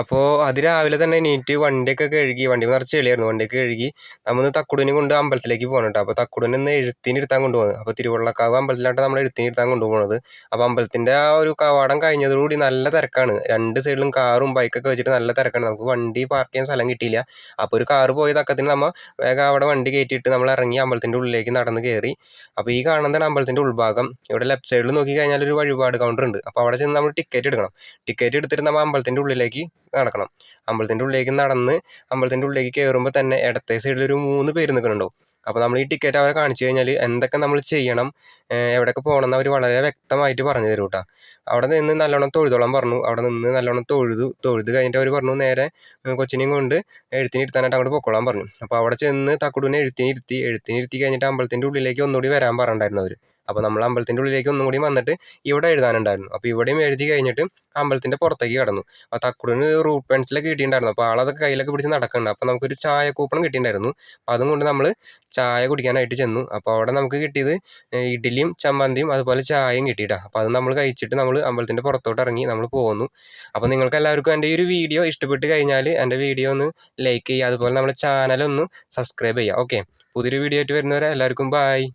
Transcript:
അപ്പോൾ അതിരാവിലെ തന്നെ എണീറ്റ് വണ്ടിയൊക്കെ കഴുകി വണ്ടി നിറച്ച് ചെളിയായിരുന്നു. വണ്ടിയൊക്കെ കഴുകി നമ്മൾ തക്കുടിനെ കൊണ്ട് അമ്പലത്തിലേക്ക് പോകണം കേട്ടോ അപ്പോൾ തക്കുടിനെ ഒന്ന് എഴുത്തിനിരുത്താൻ കൊണ്ടുപോകുന്നത്. അപ്പോൾ തിരുവള്ളക്കാവ് അമ്പലത്തിലാണ് നമ്മൾ എഴുത്തിനിരുത്താൻ കൊണ്ടുപോകുന്നത്. അപ്പോൾ അമ്പലത്തിന്റെ ആ ഒരു കവാടം കഴിഞ്ഞതോടുകൂടി നല്ല തിരക്കാണ്. രണ്ട് സൈഡിലും കാറും ബൈക്കൊക്കെ വെച്ചിട്ട് നല്ല തിരക്കാണ്. നമുക്ക് വണ്ടി പാർക്ക് ചെയ്യാൻ സ്ഥലം കിട്ടിയില്ല. അപ്പോൾ ഒരു കാറ് പോയ തക്കത്തിന് നമ്മൾ വേഗം അവിടെ വണ്ടി കയറ്റിയിട്ട് നമ്മൾ ഇറങ്ങി അമ്പലത്തിന്റെ ഉള്ളിലേക്ക് നടന്ന് കയറി. അപ്പോൾ ഈ കാണുന്നതാണ് അമ്പലത്തിന്റെ ഉൾഭാഗം. ഇവിടെ ലെഫ്റ്റ് സൈഡിൽ നോക്കി കഴിഞ്ഞാൽ ഒരു വഴിപാട് കൗണ്ടർ ഉണ്ട്. അപ്പോൾ അവിടെ ചെന്ന് നമ്മൾ ടിക്കറ്റ് എടുക്കണം. ടിക്കറ്റ് എടുത്തിട്ട് നമ്മൾ അമ്പലത്തിന്റെ ഉള്ളിലേക്ക് നടക്കണം. അമ്പലത്തിന്റെ ഉള്ളിലേക്ക് നടന്ന് അമ്പലത്തിന്റെ ഉള്ളിലേക്ക് കയറുമ്പോൾ തന്നെ ഇടത്തെ സൈഡിൽ ഒരു മൂന്ന് പേര് നിൽക്കുന്നുണ്ടാവും അപ്പോൾ നമ്മൾ ഈ ടിക്കറ്റ് അവരെ കാണിച്ചു കഴിഞ്ഞാൽ എന്തൊക്കെ നമ്മൾ ചെയ്യണം എവിടെയൊക്കെ പോകണം എന്ന് അവർ വളരെ വ്യക്തമായിട്ട് പറഞ്ഞു തരും കേട്ടോ അവിടെ നിന്ന് നല്ലോണം തൊഴുതോളം പറഞ്ഞു. അവിടെ നിന്ന് നല്ലോണം തൊഴുതു തൊഴുത് കഴിഞ്ഞിട്ട് അവർ പറഞ്ഞു നേരെ കൊച്ചിനെയും കൊണ്ട് എഴുത്തിന് ഇരുത്താനായിട്ട് അങ്ങോട്ട് പൊക്കോളാൻ പറഞ്ഞു. അപ്പോൾ അവിടെ ചെന്ന് തക്കുടൂനെ എഴുത്തിന് ഇരുത്തി എഴുത്തിന് ഇരുത്തി കഴിഞ്ഞിട്ട് അമ്പലത്തിന്റെ ഉള്ളിലേക്ക് ഒന്നുകൂടി വരാൻ പറഞ്ഞിട്ടുണ്ടായിരുന്നു അവർ അപ്പോൾ നമ്മൾ അമ്പലത്തിന്റെ ഉള്ളിലേക്ക് ഒന്നും കൂടി വന്നിട്ട് ഇവിടെ എഴുതാനുണ്ടായിരുന്നു. അപ്പോൾ ഇവിടെയും എഴുതി കഴിഞ്ഞിട്ട് അമ്പലത്തിന്റെ പുറത്തേക്ക് കടന്നു. അപ്പോൾ തക്കുടിന് റൂട്ട് പെൻസിലൊക്കെ കിട്ടിയിട്ടുണ്ടായിരുന്നു. അപ്പോൾ ആളതൊക്കെ കയ്യിലൊക്കെ പിടിച്ച് നടക്കുന്നുണ്ട്. അപ്പോൾ നമുക്കൊരു ചായ കൂപ്പൺ കിട്ടിയിട്ടുണ്ടായിരുന്നു. അപ്പോൾ അതും കൊണ്ട് നമ്മൾ ചായ കുടിക്കാനായിട്ട് ചെന്നു. അപ്പോൾ അവിടെ നമുക്ക് കിട്ടിയത് ഇഡ്ഡലിയും ചമ്മന്തിയും അതുപോലെ ചായയും കിട്ടിയിട്ടാണ് അപ്പോൾ അത് നമ്മൾ കഴിച്ചിട്ട് നമ്മൾ അമ്പലത്തിന്റെ പുറത്തോട്ട് ഇറങ്ങി നമ്മൾ പോകുന്നു അപ്പോൾ നിങ്ങൾക്ക് എല്ലാവർക്കും എന്റെ ഈ ഒരു വീഡിയോ ഇഷ്ടപ്പെട്ട് കഴിഞ്ഞാൽ എന്റെ വീഡിയോ ഒന്ന് ലൈക്ക് ചെയ്യുക. അതുപോലെ നമ്മുടെ ചാനലൊന്ന് സബ്സ്ക്രൈബ് ചെയ്യുക. ഓക്കെ പുതിയൊരു വീഡിയോ ആയിട്ട് വരുന്നവരെ എല്ലാവർക്കും ബായ്